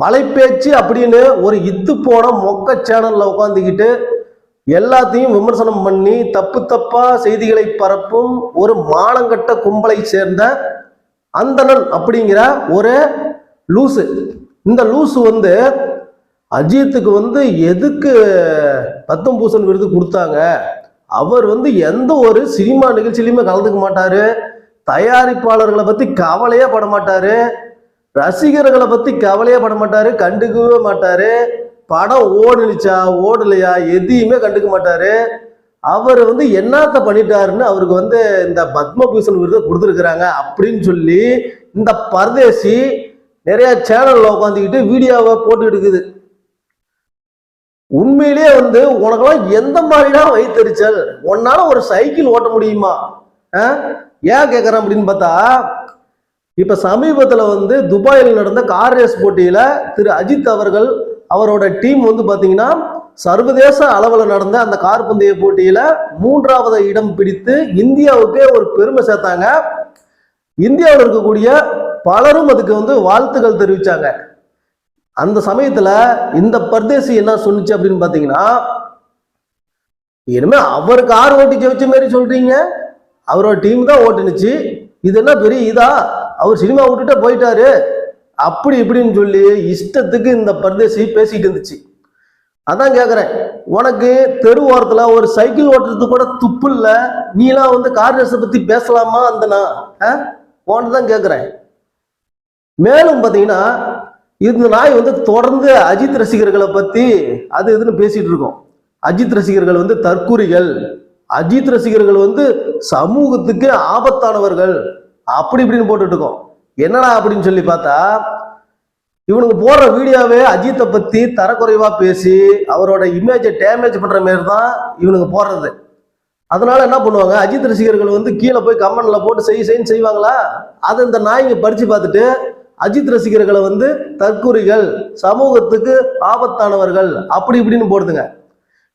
வலைப்பேச்சு அப்படின்னு ஒரு இத்து போன மொக்க சேனல்ல உட்காந்துக்கிட்டு எல்லாத்தையும் விமர்சனம் பண்ணி தப்பு தப்பா செய்திகளை பரப்பும் ஒரு மானங்கட்ட கும்பலை சேர்ந்த அந்தணன் அப்படிங்கிற ஒரு லூசு. இந்த லூசு வந்து அஜித்துக்கு வந்து எதுக்கு பத்தம் விருது கொடுத்தாங்க? அவர் வந்து எந்த ஒரு சினிமா நிகழ்ச்சியிலுமே கலந்துக்க மாட்டாரு. தயாரிப்பாளர்களை பத்தி கவலையே பட மாட்டாரு. ரசிகர்களை பத்தி கவலையே பட மாட்டாரு கண்டுக்கவே மாட்டாரு. படம் ஓடுனுச்சா ஓடலையா எதையுமே கண்டுக்க மாட்டாரு. அவர் வந்து என்னத்த பண்ணிட்டாருன்னு அவருக்கு வந்து இந்த பத்மபூஷன் விருதை கொடுத்துருக்குறாங்க அப்படின்னு சொல்லி இந்த பரதேசி நிறைய சேனல்ல உட்காந்துக்கிட்டு வீடியோவை போட்டு எடுக்குது. உண்மையிலேயே வந்து உனக்கெல்லாம் எந்த மாதிரிலாம் வயிற்றுச்சல் உன்னால ஒரு சைக்கிள் ஓட்ட முடியுமா? ஆ? ஏன் கேட்குறேன் அப்படின்னு பார்த்தா இப்ப சமீபத்துல வந்து துபாயில் நடந்த கார் ரேஸ் போட்டியில திரு அஜித் அவர்கள் அவரோட டீம் வந்து பாத்தீங்கன்னா சர்வதேச அளவில் நடந்த அந்த கார் பந்தய போட்டியில மூன்றாவது இடம் பிடித்து இந்தியாவுக்கே ஒரு பெருமை சேர்த்தாங்க. இந்தியாவில் இருக்கக்கூடிய பலரும் அதுக்கு வந்து வாழ்த்துக்கள் தெரிவிச்சாங்க. அந்த சமயத்துல இந்த பர்தேசி என்ன சொன்னிச்சு அப்படின்னு பாத்தீங்கன்னா இனிமே அவர் கார் ஓட்டி ஜெயிச்ச மாதிரி சொல்றீங்க. அவரோட டீம் தான் ஓட்டுனுச்சு. இது என்ன பெரிய இதா? அவர் சினிமா விட்டுட்டு போயிட்டாரு. அப்படி இப்படின்னு சொல்லி இஷ்டத்துக்கு இந்த பரதேசி பேசிட்டு இருந்துச்சு. அதான் கேக்குறேன். உனக்கு தெரு ஓரத்துல ஒரு சைக்கிள் ஓட்டுறது கூட துப்பு இல்ல. நீலாம் வந்து கார் ரேஸை பத்தி பேசலாமா அந்த நான் உன்ட்டு தான் கேக்குறேன். மேலும் பாத்தீங்கன்னா இந்த நாய் வந்து தொடர்ந்து அஜித் ரசிகர்களை பத்தி அது இதுன்னு பேசிட்டு இருக்கோம். அஜித் ரசிகர்கள் வந்து தற்கூரிகள் அஜித் ரசிகர்கள் வந்து சமூகத்துக்கு ஆபத்தானவர்கள். அப்படி இப்படின்னு போட்டுட்டு இருக்கோம். என்னடா அப்படின்னு சொல்லி பார்த்தா இவனுக்கு போடுற வீடியோவே அஜித்தை பற்றி தரக்குறைவாக பேசி அவரோட இமேஜை டேமேஜ் பண்ணுற மாரி தான் இவனுக்கு போடுறது. அதனால என்ன பண்ணுவாங்க அஜித் ரசிகர்கள் வந்து கீழே போய் கமெண்ட்ல போட்டு செய் செய்ன்னு செய்வாங்களா? அதை இந்த நாய்ங்க படிச்சு பார்த்துட்டு அஜித் ரசிகர்களை வந்து தற்குறிகள் சமூகத்துக்கு ஆபத்தானவர்கள் அப்படி இப்படின்னு போடுதுங்க.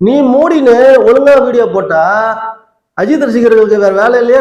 நீ மூடின்னு ஒழுங்கா வீடியோ போட்டா அஜித் ரசிகர்களுக்கு வேற வேலை இல்லையா